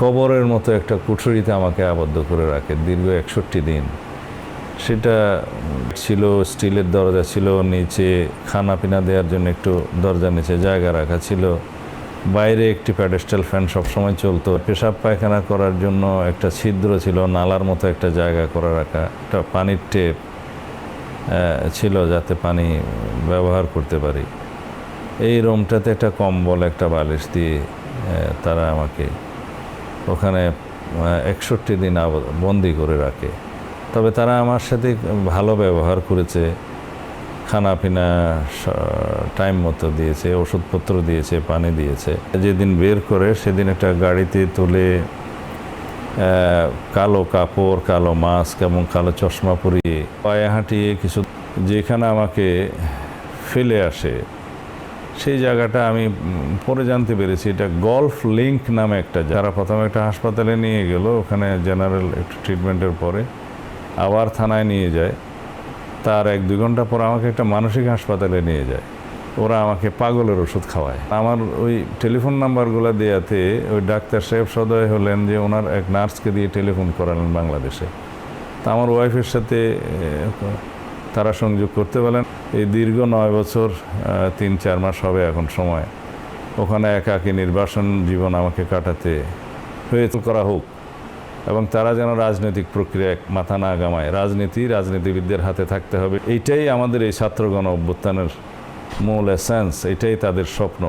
কবরের মতো একটা কুঠুরিতে আমাকে আবদ্ধ করে রাখে, দীর্ঘ একষট্টি দিন। সেটা ছিল, স্টিলের দরজা ছিল, নিচে খানা পিনা দেওয়ার জন্য একটু দরজা নিচে জায়গা রাখা ছিল। বাইরে একটি প্যাডেস্টাল ফ্যান সবসময় চলতো। পেশাব পায়খানা করার জন্য একটা ছিদ্র ছিল, নালার মতো একটা জায়গা করে রাখা, একটা পানির টেপ ছিল যাতে পানি ব্যবহার করতে পারি। এই রুমটাতে একটা কম্বল, একটা বালিশ দিয়ে তারা আমাকে ওখানে একষট্টি দিন বন্দি করে রাখে। তবে তারা আমার সাথে ভালো ব্যবহার করেছে। খানা পিনা টাইম মতো দিয়েছে, ওষুধপত্র দিয়েছে, পানি দিয়েছে। যেদিন বের করে সেদিন একটা গাড়িতে তুলে কালো কাপড়, কালো মাস্ক এবং কালো চশমা পরিয়ে পায়ে হাঁটিয়ে কিছু, যেখানে আমাকে ফেলে আসে। সেই জায়গাটা আমি পরে জানতে পেরেছি। এটা গলফ লিঙ্ক নামে একটা যারা প্রথমে একটা হাসপাতালে নিয়ে গেল, ওখানে জেনারেল একটু ট্রিটমেন্টের পরে আবার থানায় নিয়ে যায়। তার এক দুই ঘণ্টা পর আমাকে একটা মানসিক হাসপাতালে নিয়ে যায়। ওরা আমাকে পাগলের ওষুধ খাওয়ায়। আমার ওই টেলিফোন নাম্বারগুলো দেওয়াতে ওই ডাক্তার সাহেব সদয় হলেন যে ওনার এক নার্সকে দিয়ে টেলিফোন করালেন বাংলাদেশে। তা আমার ওয়াইফের সাথে তারা সংযোগ করতে পারেন এই দীর্ঘ নয় বছর তিন, চার মাস হবে এখন সময়। ওখানে একাকি নির্বাসন জীবন আমাকে কাটাতে হয়েছে করা হোক। এবং তারা যেন রাজনৈতিক প্রক্রিয়া মাথা না গামায় রাজনীতি রাজনীতিবিদদের হাতে থাকতে হবে। এইটাই আমাদের এই ছাত্রগণ অভ্যুত্থানের মূল এসেন্স এটাই তাদের স্বপ্ন।